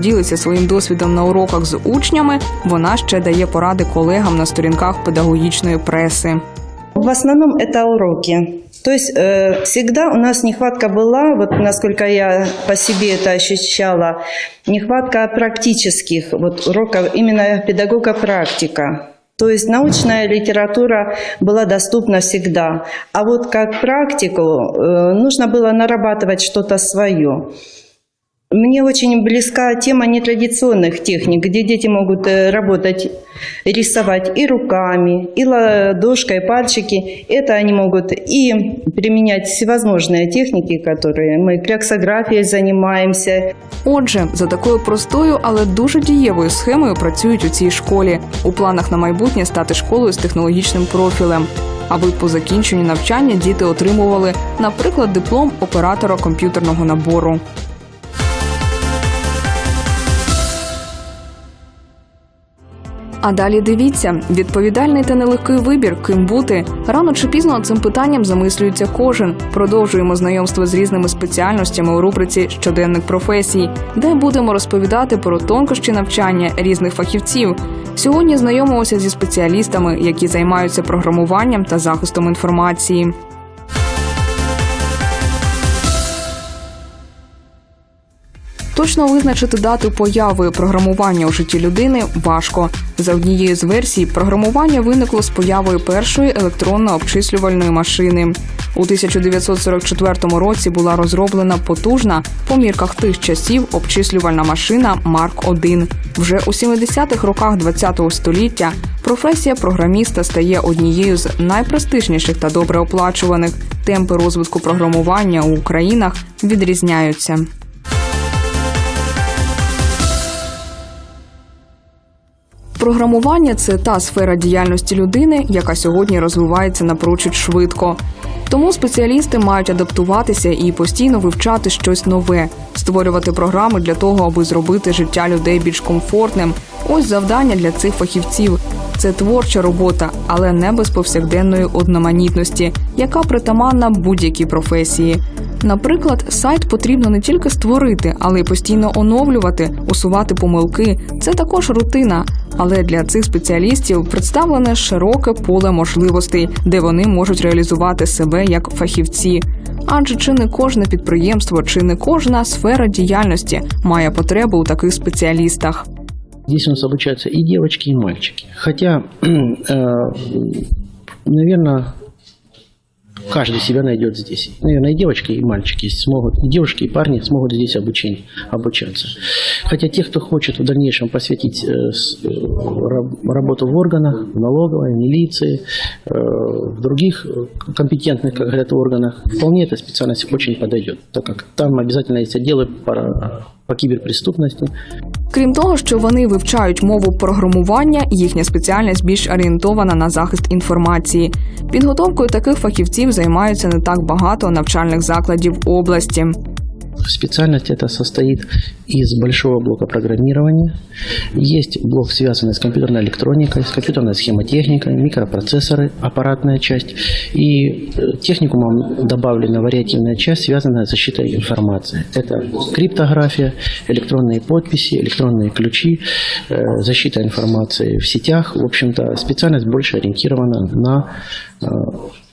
Ділиться своїм досвідом на уроках з учнями. Вона ще дає поради колегам на сторінках педагогічної преси. В основном это уроки. То есть э, всегда у нас нехватка была, вот насколько я по себе это ощущала, нехватка практических вот уроков, именно педагога-практика. То есть научная литература была доступна всегда. А вот как практику э, нужно было нарабатывать что-то свое. Мне очень близка тема нетрадиционных техник, где дети могут э, работать, рисовать и руками, и ладошкой, и пальчики. Это они могут и применять всевозможные техники, которые мы кляксографией занимаемся, Отже, за такою простою, але дуже дієвою схемою працюють у цій школі. У планах на майбутнє стати школою з технологічним профілем, аби по закінченню навчання діти отримували, наприклад, диплом оператора комп'ютерного набору. А далі дивіться, відповідальний та нелегкий вибір, ким бути. Рано чи пізно цим питанням замислюється кожен. Продовжуємо знайомство з різними спеціальностями у рубриці Щоденник професій, де будемо розповідати про тонкощі навчання різних фахівців. Сьогодні знайомимося зі спеціалістами, які займаються програмуванням та захистом інформації. Точно визначити дату появи програмування у житті людини важко. За однією з версій, програмування виникло з появою першої електронно-обчислювальної машини. У 1944 році була розроблена потужна по мірках тих часів обчислювальна машина Марк 1 Вже у 70-х роках ХХ століття професія програміста стає однією з найпрестижніших та добре оплачуваних. Темпи розвитку програмування у Українах відрізняються. Програмування це та сфера діяльності людини, яка сьогодні розвивається напрочуд швидко. Тому спеціалісти мають адаптуватися і постійно вивчати щось нове, створювати програми для того, аби зробити життя людей більш комфортним. Ось завдання для цих фахівців. Це творча робота, але не без повсякденної одноманітності, яка притаманна будь-якій професії. Наприклад, сайт потрібно не тільки створити, але й постійно оновлювати, усувати помилки. Це також рутина. Але для цих спеціалістів представлене широке поле можливостей, де вони можуть реалізувати себе як фахівці. Адже чи не кожне підприємство, чи не кожна сфера діяльності має потребу у таких спеціалістах. Здесь у нас обучаются и девочки, и мальчики. Хотя, наверное, каждый себя найдет здесь. Наверное, и девочки, и мальчики смогут, и девушки, и парни смогут здесь обучение, обучаться. Хотя те, кто хочет в дальнейшем посвятить э, э, раб- работу в органах, в налоговой, милиции, э, в других э, компетентных, как говорят, органах, вполне эта специальность очень подойдет, так как там обязательно есть отделы по, по кіберпреступності. Крім того, що вони вивчають мову програмування, їхня спеціальність більш орієнтована на захист інформації. Підготовкою таких фахівців займаються не так багато навчальних закладів області. Специальность эта состоит из большого блока программирования. Есть блок, связанный с компьютерной электроникой, с компьютерной схемотехникой, микропроцессоры, аппаратная часть. И э, техникумом добавлена вариативная часть, связанная с защитой информации. Это криптография, электронные подписи, электронные ключи, э, защита информации в сетях. В общем-то, специальность больше ориентирована на, э,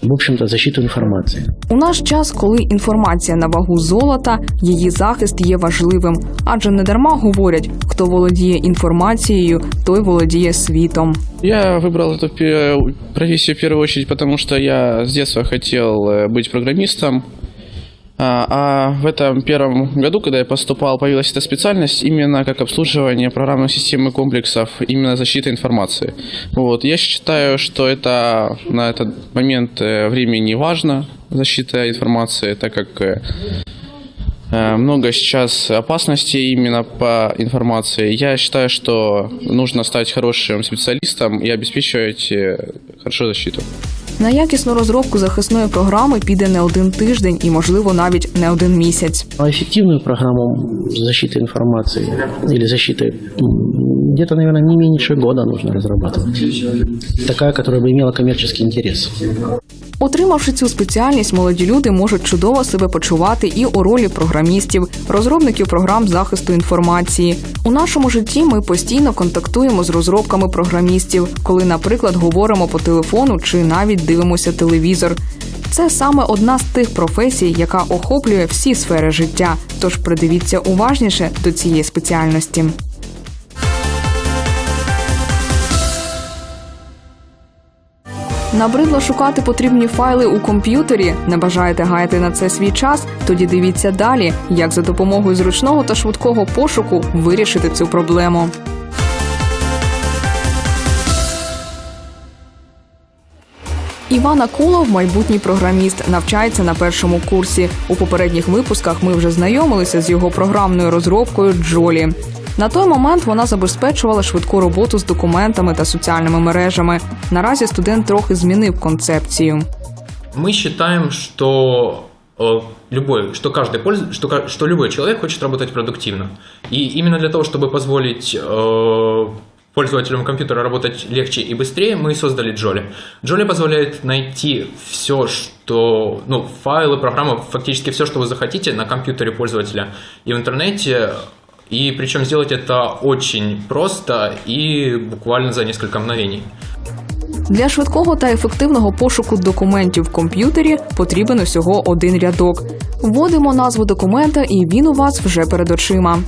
в общем-то, защиту информации. У наш час, коли інформація на вагу золота, її захист є важливим, адже не дарма говорять, хто володіє інформацією, той володіє світом. Я выбрал эту пе- профессию в первую очередь, потому что я с детства хотел э, быть программистом. А а в этом первом году, когда я поступал, появилась эта специальность именно как обслуживание программных систем и комплексов, именно защита информации. Вот. Я считаю, что это на этот момент э, времени важно, защита информации, так как э, Э, много сейчас опасностей именно по информации. Я считаю, что нужно стать хорошим специалистом и обеспечивать э, хорошо защиту. На якісну розробку захисної програми піде не один тиждень і, можливо, навіть не один місяць. А эффективную программу защиты информации или защиты м, где-то, наверное, не меньше года нужно разрабатывать. Такая, которая бы имела коммерческий интерес. Отримавши цю спеціальність, молоді люди можуть чудово себе почувати і у ролі програмістів, розробників програм захисту інформації. У нашому житті ми постійно контактуємо з розробками програмістів, коли, наприклад, говоримо по телефону чи навіть дивимося телевізор. Це саме одна з тих професій, яка охоплює всі сфери життя. Тож придивіться уважніше до цієї спеціальності. Набридло шукати потрібні файли у комп'ютері. Не бажаєте гаяти на це свій час? Тоді дивіться далі, як за допомогою зручного та швидкого пошуку вирішити цю проблему. Іван Акулов, майбутній програміст, навчається на першому курсі. У попередніх випусках ми вже знайомилися з його програмною розробкою Джолі. На той момент вона забезпечувала швидку роботу з документами та соціальними мережами. Наразі студент трохи змінив концепцію. Мы считаем, что э, любой, что каждый польз- что, ка- что любой человек хочет работать продуктивно. И именно для того, чтобы позволить э, пользователям компьютера работать легче и быстрее, мы и создали Джоли. Джоли позволяет найти все, что, ну, файлы, программы, фактически все, что вы захотите на компьютере пользователя и в интернете. И причем сделать это очень просто и буквально за несколько мгновений. Для швидкого та ефективного пошуку документів в комп'ютері потрібен усього один рядок. Вводимо назву документа, і він у вас вже перед очима.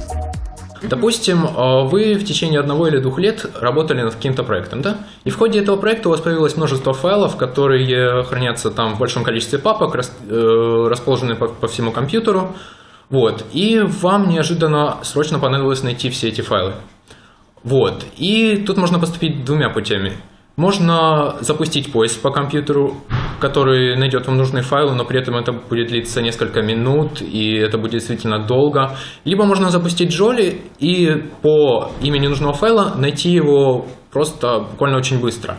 Допустим, э, вы в течение одного или двух лет работали над каким-то проектом, да? И в ходе этого проекта у вас появилось множество файлов, которые хранятся там в большом количестве папок, рас- э, расположены по, по всему компьютеру. Вот. И вам неожиданно срочно понадобилось найти все эти файлы. Вот. И тут можно поступить двумя путями. Можно запустить поиск по компьютеру, который найдет вам нужные файлы, но при этом это будет длиться несколько минут, и это будет действительно долго. Либо можно запустить Джоли и по имени нужного файла найти его просто буквально очень быстро.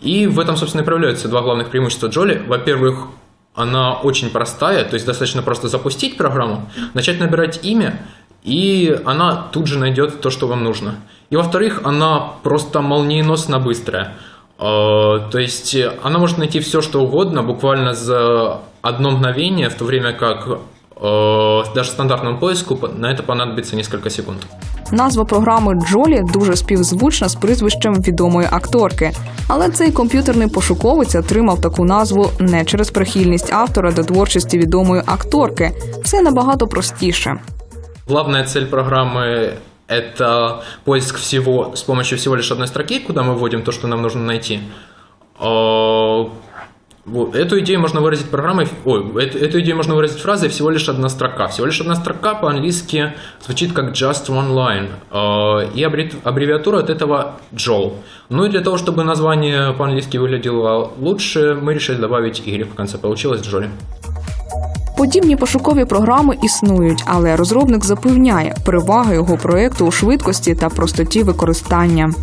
И в этом, собственно, и проявляются два главных преимущества Джоли. Во-первых, она очень простая, то есть достаточно просто запустить программу, начать набирать имя, и она тут же найдет то, что вам нужно. И во-вторых, она просто молниеносно быстрая. Э, То есть она может найти все, что угодно, буквально за одно мгновение, в то время как э, даже стандартному поиску по- на это понадобится несколько секунд. Назва програми Джолі дуже співзвучна з прізвищем відомої акторки. Але цей комп'ютерний пошуковець отримав таку назву не через прихильність автора до творчості відомої акторки. Все набагато простіше. Главная цель программы – это поиск всего с помощью всего лишь одной строки, куда мы вводим то, что нам нужно найти. А, вот, Эту идею можно выразить программой, ой, эту, эту идею можно выразить фразой всего лишь одна строка. Всего лишь одна строка по-английски звучит как just one line. А, И аббре- аббревиатура от этого JOL. Ну и для того, чтобы название по-английски выглядело лучше, мы решили добавить Y в конце. Получилось Джоли. Подібні пошукові програми існують, але розробник запевняє, перевага його проекту у швидкості та простоті використання.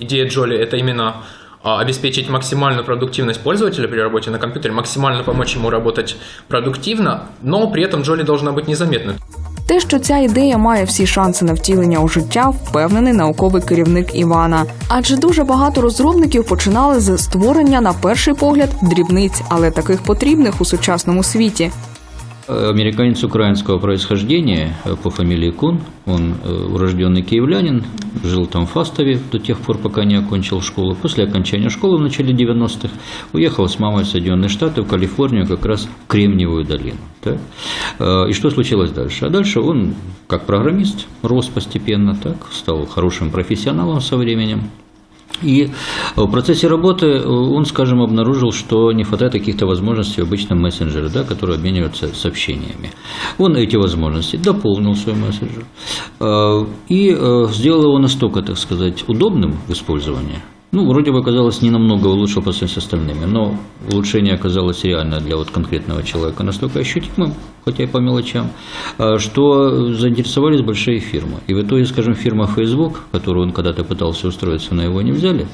Идея Джоли – это именно а, обеспечить максимальную продуктивность пользователя при работе на компьютере, максимально помочь ему работать продуктивно, но при этом Джоли должна быть незаметной. Те, що ця ідея має всі шанси на втілення у життя, впевнений науковий керівник Івана. Адже дуже багато розробників починали з створення на перший погляд дрібниць, але таких потрібних у сучасному світі. Американец украинского происхождения э, по фамилии Кун, он э, урожденный киевлянин, жил там в Фастове до тех пор, пока не окончил школу. После окончания школы в начале 90-х уехал с мамой в Соединенные Штаты, в Калифорнию, как раз в Кремниевую долину. так. Э, И что случилось дальше? А дальше он, как программист, рос постепенно, так, стал хорошим профессионалом со временем. И в процессе работы э, он, скажем, обнаружил, что не хватает каких-то возможностей в обычном мессенджере, да, которые обмениваются сообщениями. Он эти возможности дополнил свой мессенджер э, и э, сделал его настолько, так сказать, удобным в использовании. Ну, вроде бы казалось, не намного улучшил по сравнению с остальными, но улучшение оказалось реально для вот конкретного человека настолько ощутимым, хотя и по мелочам, а, что заинтересовались большие фирмы. И в итоге, скажем, фирма Facebook, которую он когда-то пытался устроиться, но его не взяли,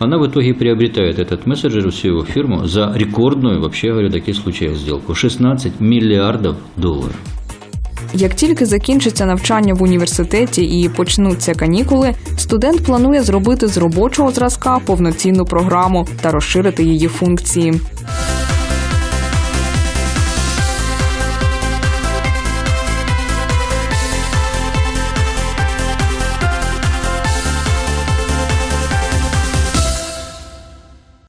она в итоге приобретает этот мессенджер, всю его фирму, за рекордную, вообще говоря, в таких случаях сделку, 16 миллиардов долларов. Як тільки закінчиться навчання в університеті і почнуться канікули, студент планує зробити з робочого зразка повноцінну програму та розширити її функції.